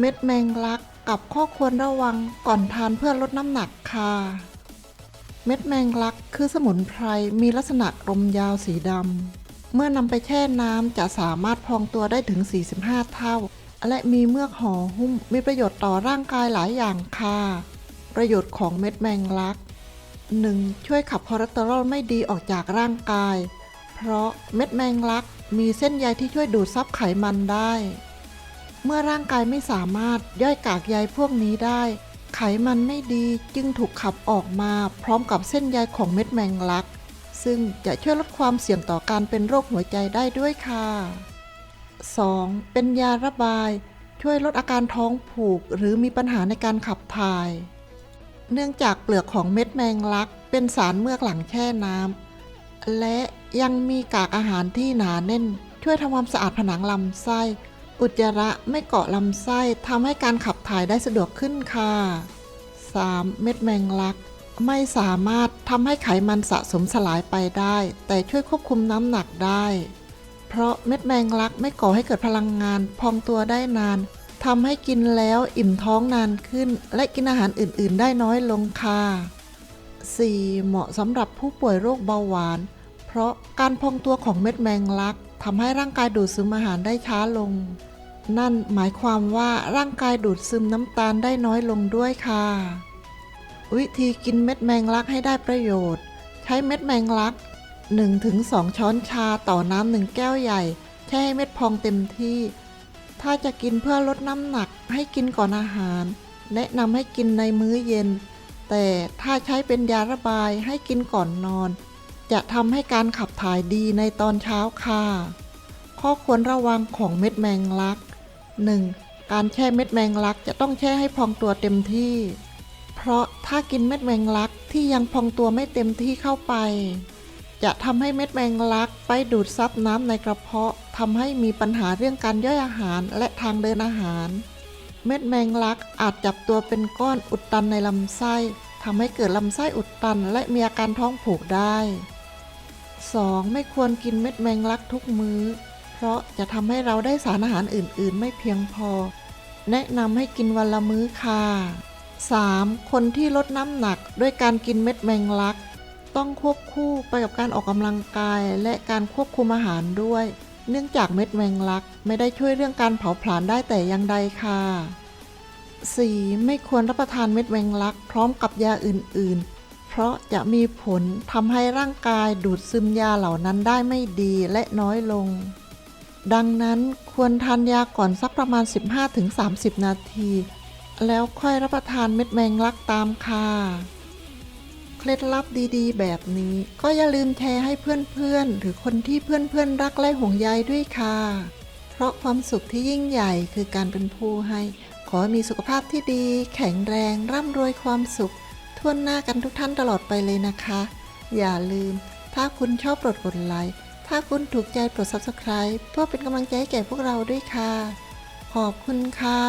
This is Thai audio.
เม็ดแมงลักกับข้อควรระวังก่อนทานเพื่อลดน้ำหนักค่ะ เม็ดแมงลักคือสมุนไพรมีลักษณะรมยาวสีดำ เมื่อนำไปแช่น้ำจะสามารถพองตัวได้ถึง 45 เท่า และมีเมือกห่อหุ้มมีประโยชน์ต่อร่างกายหลายอย่างค่ะ ประโยชน์ของเม็ดแมงลัก 1. ช่วยขับคอเลสเตอรอลไม่ดีออกจากร่างกาย เพราะเม็ดแมงลักมีเส้นใยที่ช่วยดูดซับไขมันได้ เมื่อร่างกายไม่สามารถย่อยกากใยพวกนี้ได้ ไขมันไม่ดีจึงถูกขับออกมาพร้อมกับเส้นใยของเม็ดแมงลัก ซึ่งจะช่วยลดความเสี่ยงต่อการเป็นโรคหัวใจได้ด้วยค่ะ 2. เป็นยาระบาย ช่วยลดอาการท้องผูก หรือมีปัญหาในการขับถ่าย เนื่องจากเปลือกของเม็ดแมงลัก เป็นสารเมือกหลังแช่น้ำและยังมีกากอาหารที่หนาแน่น ช่วยทำความสะอาดผนังลำไส้ อุจจาระไม่เกาะลำไส้ทำให้การขับถ่ายได้สะดวกขึ้นค่ะ 3. เม็ดแมงลัก ไม่สามารถทำให้ไขมันสะสมสลายไปได้ แต่ช่วยควบคุมน้ำหนักได้ เพราะเม็ดแมงลักไม่ก่อให้เกิดพลังงานพองตัวได้นานทำให้กินแล้วอิ่มท้องนานขึ้น และกินอาหารอื่น ๆ ได้น้อยลงค่ะ 4. เหมาะสำหรับผู้ป่วยโรคเบาหวาน เพราะการพองตัวของเม็ดแมงลักทำให้ร่างกายดูดซึมอาหารได้ช้าลง นั่นหมายความว่าร่างกายดูดซึมน้ำตาลได้น้อยลงด้วยค่ะ วิธีกินเม็ดแมงลักให้ได้ประโยชน์ ใช้เม็ดแมงลัก 1-2 ช้อนชาต่อน้ำหนึ่งแก้วใหญ่ แช่ให้เม็ดพองเต็มที่ ถ้าจะกินเพื่อลดน้ำหนักให้กินก่อนอาหาร แนะนำให้กินในมื้อเย็น แต่ถ้าใช้เป็นยาระบายให้กินก่อนนอน จะทำให้การขับถ่ายดีในตอนเช้าค่ะ ข้อควรระวังของเม็ดแมงลัก 1. การแช่เม็ดแมงลักจะต้องแช่ให้พองตัวเต็มที่ เพราะถ้ากินเม็ดแมงลักที่ยังพองตัวไม่เต็มที่เข้าไป จะทำให้เม็ดแมงลักไปดูดซับน้ำในกระเพาะทำให้มีปัญหาเรื่องการย่อยอาหารและทางเดินอาหาร เม็ดแมงลักอาจจับตัวเป็นก้อนอุดตันในลำไส้ทำให้เกิดลำไส้อุดตันและมีอาการท้องผูกได้ 2. ไม่ควรกินเม็ดแมงลักทุกมื้อ เพราะจะทำให้เราได้สารอาหารอื่น ๆ ไม่เพียงพอ แนะนำให้กินวันละมื้อค่ะ 3. คนที่ลดน้ำหนักด้วยการกินเม็ดแมงลัก ต้องควบคู่ไปกับการออกกำลังกายและการควบคุมอาหารด้วย เนื่องจากเม็ดแมงลักไม่ได้ช่วยเรื่องการเผาผลาญได้แต่อย่างใดค่ะ 4. ไม่ควรรับประทานเม็ดแมงลัก พร้อมกับยาอื่น ๆ เพราะจะมีผลทำให้ร่างกายดูดซึมยาเหล่านั้นได้ไม่ดีและน้อยลง ดังนั้นควรทานยาก่อนสักประมาณ 15-30 นาที แล้วค่อยรับประทานเม็ดแมงลักตามค่ะเคล็ดลับดีๆ แบบนี้ ก็อย่าลืมแชร์ให้เพื่อนๆ หรือคนที่เพื่อนๆ รักและห่วงใยด้วยค่ะ เพราะความสุขที่ยิ่งใหญ่คือการเป็นผู้ให้ ขอให้มีสุขภาพที่ดี แข็งแรง ร่ำรวยความสุขทั่วหน้ากันทุกท่านตลอดไปเลยนะคะ อย่าลืม ถ้าคุณชอบโปรดกดไลค์ ถ้าคุณถูกใจโปรด subscribe เพื่อเป็นกำลังใจให้แก่พวกเราด้วยค่ะ ขอบคุณค่ะ